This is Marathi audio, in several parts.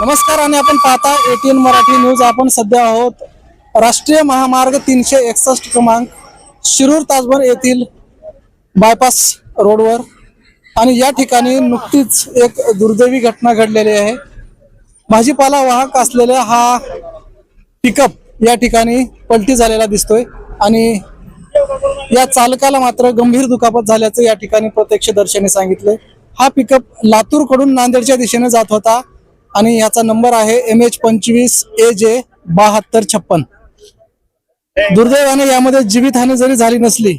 नमस्कार आणि आपण पाहता एटीएन मराठी न्यूज. आपण सध्या आहोत राष्ट्रीय महामार्ग तीनशे एकसष्ट क्रमांक शिरूर ताजभर येथील बायपास रोडवर आणि या ठिकाणी नुकतीच एक दुर्दैवी घटना घडलेली आहे. भाजीपाला वाहक असलेला हा पिकअप या ठिकाणी पलटी झालेला दिसतोय. आणि या चालकाला मात्र गंभीर दुखापत झाल्याचं या ठिकाणी प्रत्यक्षदर्शीने सांगितलंय. हा पिकअप लातूरकडून नांदेडच्या दिशेने जात होता. आणि याचा नंबर आहे एम एच पंचवीस ए जे बहात्तर छप्पन. दुर्दैवाने यामध्ये जीवितहानी जरी झाली नसली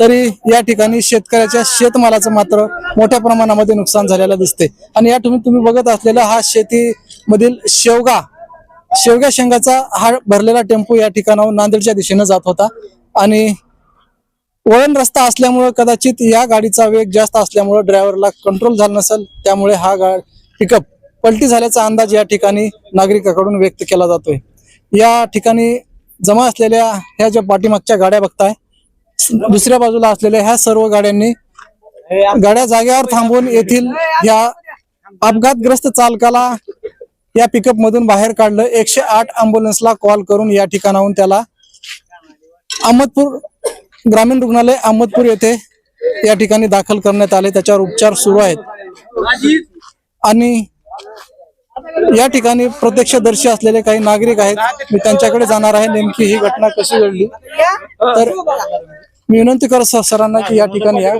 तरी या ठिकाणी शेतकऱ्याच्या शेतमालाचं मात्र मोठ्या प्रमाणामध्ये नुकसान झालेलं दिसते आणि या तुम्ही तुम्ही बघत असलेला हा शेतीमधील शेवगा शेवग्या शेंगाचा हा भरलेला टेम्पो या ठिकाणाहून नांदेडच्या दिशेने जात होता. आणि वळण रस्ता असल्यामुळे कदाचित या गाडीचा वेग जास्त असल्यामुळे ड्रायव्हरला कंट्रोल झाला नसेल त्यामुळे हा गा पिकअप पलटी झाल्याचा अंदाज या ठिकाणी नागरिकाकडून व्यक्त केला जातोय. या ठिकाणी जमा असलेल्या ह्या ज्या पाठीमागच्या गाड्या बघताय दुसऱ्या बाजूला असलेल्या ह्या सर्व गाड्यांनी गाड्या जागेवर थांबवून येथील ह्या अपघातग्रस्त चालकाला या पिकअप मधून बाहेर काढलं. एकशे आठ अँब्युलन्सला कॉल करून या ठिकाणाहून त्याला अहमदपूर ग्रामीण रुग्णालय अहमदपूर येथे या ठिकाणी दाखल करण्यात आले. त्याच्यावर उपचार सुरू आहेत. आणि या ठिकाणी प्रत्यक्षदर्शी असलेले काही नागरिक आहेत. मी त्यांच्याकडे जाणार आहे. नेमकी ही घटना कशी घडली? तर मी विनंती करत सरांना की या ठिकाणी या.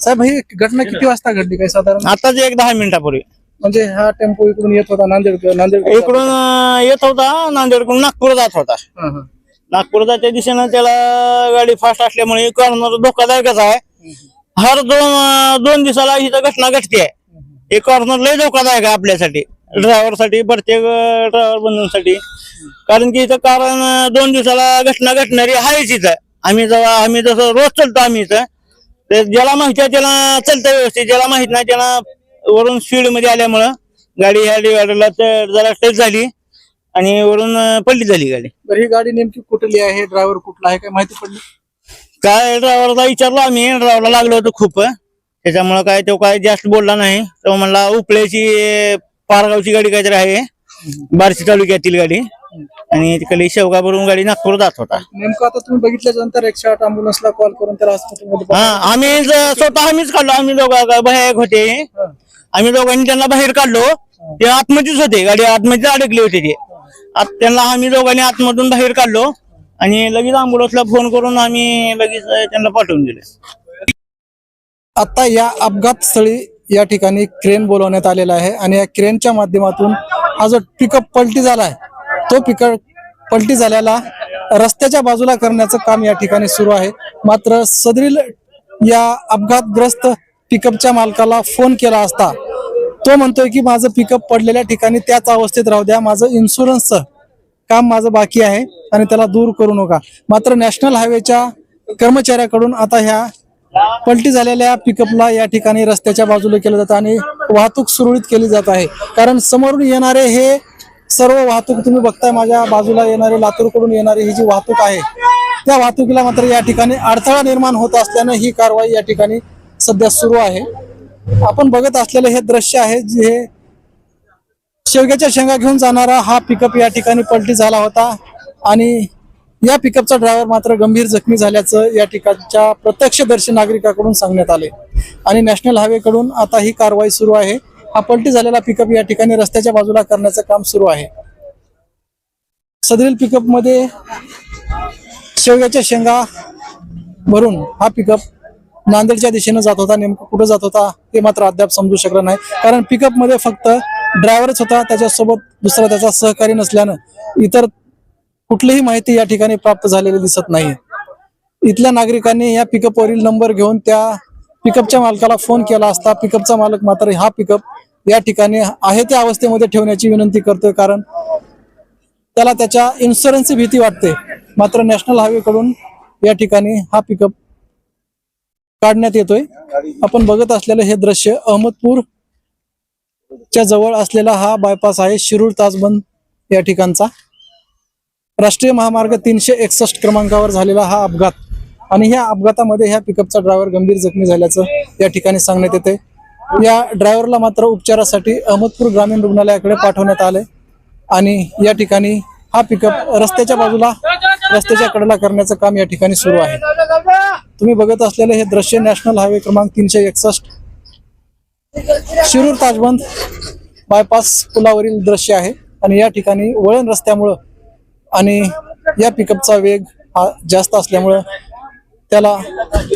साहेब ही घटना किती वाजता घडली? काय साधारण? आताच एक दहा मिनिटापूर्वी. म्हणजे हा टेम्पो इकडून येत होता नांदेड नांदेड इकडून येत होता. नांदेडकडून नागपूर जात होता. नागपूर जाच्या दिशेनं त्याला गाडी फास्ट असल्यामुळे कॉर्नर धोकादायकच आहे. हर दोन दोन दिवसाला ही तर घटना घडते हे कॉर्नर लय धोकादायक आहे आपल्यासाठी. ड्रायव्हरसाठी प्रत्येक ड्रायव्हर बंधूंसाठी. कारण की इथं कारण दोन दिवसाला घटना घडणारी आहेच इथं. आम्ही जेव्हा आम्ही जसं रोज चलतो आम्ही इथं. तर ज्याला माहिती आहे त्याला चालतं व्यवस्थित. ज्याला माहीत नाही त्याला वरून स्पीडमध्ये आल्यामुळं गाडी ह्या डिवायडरला जरा टच झाली आणि वरून पलटी झाली गाडी. बरं ही गाडी नेमकी कुठली आहे? ड्रायव्हर कुठला आहे? काय माहिती पडली? काय ड्रायव्हरला विचारलो आम्ही. ड्रायव्हरला लागलो होतो खूप. त्याच्यामुळे काय तो काय जास्त बोलला नाही. तो म्हणला उपळ्याची अं, पारगावची गाडी काहीतरी आहे. बार्शी तालुक्यातील गाडी. आणि तिकडे शेवगा भरून गाडी नागपूर जात होता. नेमकं आता तुम्ही बघितल्यानंतर एकशे आठ अँब्युलन्सला कॉल करून त्याला हॉस्पिटलमध्ये हा आम्ही ज- स्वतः आम्हीच काढलो. आम्ही दोघा बाहेर एक होते आम्ही दोघांनी त्यांना बाहेर काढलो. ते आतमध्येच होते. गाडी आतमध्ये अडकली होती ते. आत- त्यांना आम्ही दोघांनी आतमधून बाहेर काढलो. आणि लगेच अँब्युलन्सला फोन करून आम्ही लगेच अं, त्यांना पाठवून दिले. आता या अपघात स्थळी या ठिकाणी क्रेन बोलवण्यात आलेला आहे आणि या क्रेनच्या माध्यमातून हा जो पिकअप पलटी झालाय तो पिकअप पलटी झालेला रस्त्याच्या बाजूला करण्याचं काम या ठिकाणी सुरू आहे. मात्र सदरील या अपघातग्रस्त पिकअपच्या मालकाला फोन केला असता तो म्हणतोय की माझं पिकअप पडलेल्या ठिकाणी त्याच अवस्थेत राहू द्या माझं इन्शुरन्सचं काम माझं बाकी आहे आणि त्याला दूर करू नका. मात्र नॅशनल हायवेच्या कर्मचाऱ्याकडून आता ह्या पलटी झालेल्या पिकअपला या ठिकाणी रस्त्याच्या बाजूला केलं जातं आणि वाहतूक सुरळीत केली जात आहे. कारण समोरून येणारे हे सर्व वाहतूक तुम्ही बघताय माझ्या बाजूला येणारे लातूरकडून येणारी ही जी वाहतूक आहे त्या वाहतुकीला मात्र या ठिकाणी अडथळा निर्माण होत असल्यानं ही कारवाई या ठिकाणी सध्या सुरू आहे. आपण बघत असलेले हे दृश्य आहे जे शेवग्याच्या शेंगा घेऊन जाणारा हा पिकअप या ठिकाणी पलटी झाला होता आणि या पिकअपचा ड्रायव्हर मात्र गंभीर जखमी झाल्याचं या ठिकाणच्या प्रत्यक्षदर्शी नागरिकाकडून सांगण्यात आले. आणि नॅशनल हायवेकडून आता ही कारवाई सुरू आहे. हा पलटी झालेला पिकअप या ठिकाणी रस्त्याच्या बाजूला करण्याचं काम सुरू आहे. सदरील पिकअपमध्ये शेवग्याच्या शेंगा भरून हा पिकअप नांदेडच्या दिशेनं जात होता. नेमकं कुठं जात होता ते मात्र अद्याप समजू शकलं नाही. कारण पिकअपमध्ये फक्त ड्रायव्हरच होता. त्याच्यासोबत दुसरा त्याचा सहकारी नसल्यानं इतर कुठलीही माहिती या ठिकाणी प्राप्त झालेली दिसत नाही. इथल्या नागरिकांनी या पिकअप वरील नंबर घेऊन त्या पिकअपच्या मालकाला फोन केला असता पिकअपचा मालक मात्र हा पिकअप या ठिकाणी आहे त्या अवस्थेमध्ये ठेवण्याची विनंती करतोय कारण त्याला त्याच्या इन्शुरन्सची भीती वाटते. मात्र नॅशनल हायवे कडून या ठिकाणी हा पिकअप काढण्यात येतोय. आपण बघत असलेलं हे दृश्य अहमदपूर च्या जवळ असलेला हा बायपास आहे. शिरूर ताजबंद या ठिकाणचा. राष्ट्रीय महामार्ग तीनशे एकसष्ट क्रमांकावर झालेला हा अपघात आणि ह्या अपघातामध्ये ह्या पिकअपचा ड्रायव्हर गंभीर जखमी झाल्याचं या ठिकाणी सांगण्यात येते. या ड्रायव्हरला मात्र उपचारासाठी अहमदपूर ग्रामीण रुग्णालयाकडे पाठवण्यात आले आणि या ठिकाणी हा पिकअप रस्त्याच्या बाजूला रस्त्याच्या कडेला करण्याचं काम या ठिकाणी सुरू आहे. तुम्ही बघत असलेले हे दृश्य नॅशनल हायवे क्रमांक तीनशे एकसष्ट. शिरूर ताजबंद बायपास पुलावरील दृश्य आहे आणि या ठिकाणी वळण रस्त्यामुळं आणि या पिकअपचा वेग हा जास्त असल्यामुळं त्याला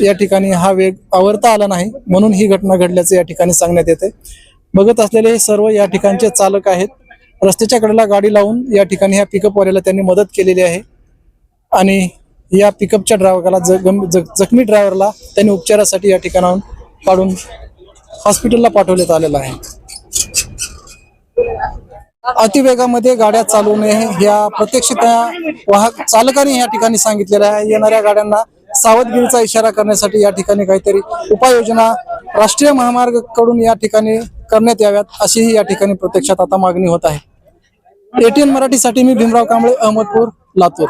या ठिकाणी हा वेग आवरता आला नाही. म्हणून ही घटना घडल्याचं या ठिकाणी सांगण्यात येते बघत असलेले हे सर्व या ठिकाणचे चालक आहेत. रस्त्याच्या कडेला गाडी लावून या ठिकाणी ह्या पिकअपवाल्याला त्यांनी मदत केलेली आहे. आणि या पिकअपच्या ड्रायव्हरला जखमी ड्रायव्हरला त्यांनी उपचारासाठी या ठिकाणाहून काढून हॉस्पिटलला पाठवण्यात आलेलं आहे. अतिवेगामध्ये गाड्या चालू नये ह्या प्रत्यक्ष त्या वाहक चालकाने या ठिकाणी सांगितलेल्या आहे. येणाऱ्या गाड्यांना सावधगिरीचा इशारा करण्यासाठी या ठिकाणी काहीतरी उपाययोजना राष्ट्रीय महामार्गकडून या ठिकाणी करण्यात याव्यात अशीही या ठिकाणी प्रत्यक्षात आता मागणी होत आहे. एटीएन मराठीसाठी मी भीमराव कांबळे अहमदपूर लातूर.